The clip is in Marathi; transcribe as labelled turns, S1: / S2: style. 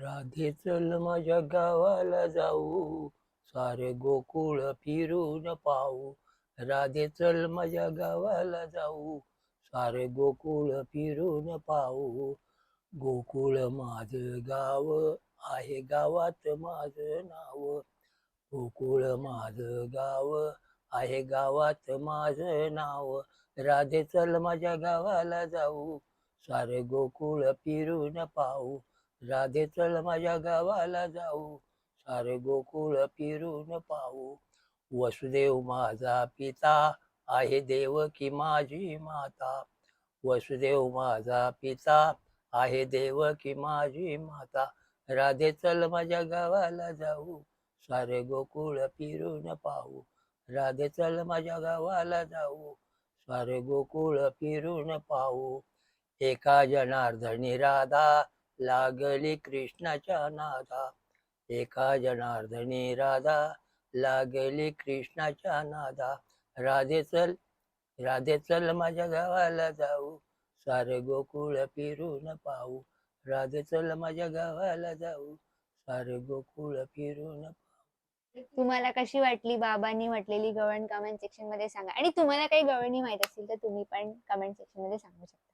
S1: राधे चल माझ्या गावाला जाऊ सारे गोकुळ फिरून पाहू. राधे चल माझ्या गावाला जाऊ सारे गोकुळ फिरून पाहू. गोकुळ माझ गाव आहे गावात माझं नाव. गोकुळ माझ गाव आहे गावात माझं नाव. राधे चल माझ्या गावाला जाऊ सारे गोकुळ फिरून पाहू. राधे चल माझ्या गावाला जाऊ सारे गोकुळ फिरून पाहू. वसुदेव माझा पिता आहे देव की माझी माता. वसुदेव माझा पिता आहे देव की माझी माता. राधे चल माझ्या गावाला जाऊ सारे गोकुळ फिरून पाहू. राधे चल माझ्या गावाला जाऊ सारे गोकुळ फिरून पाहू. एका जनार्दनी राधा लागली कृष्णाच्या नादा. एका जनार्दनी राधा लागली कृष्णाच्या नादा. राधे चल राधे चल माझ्या गावाला जाऊ. सारे गोकुळ फिरून पाहू. राधे चल माझ्या गावाला जाऊ. सारे गोकुळ फिरून
S2: तुम्हाला कशी वाटली बाबांनी म्हटलेली गवळण कमेंट सेक्शनमध्ये सांगा. आणि तुम्हाला काही गवळणी माहीत असतील तर तुम्ही पण कमेंट सेक्शनमध्ये सांगू शकता.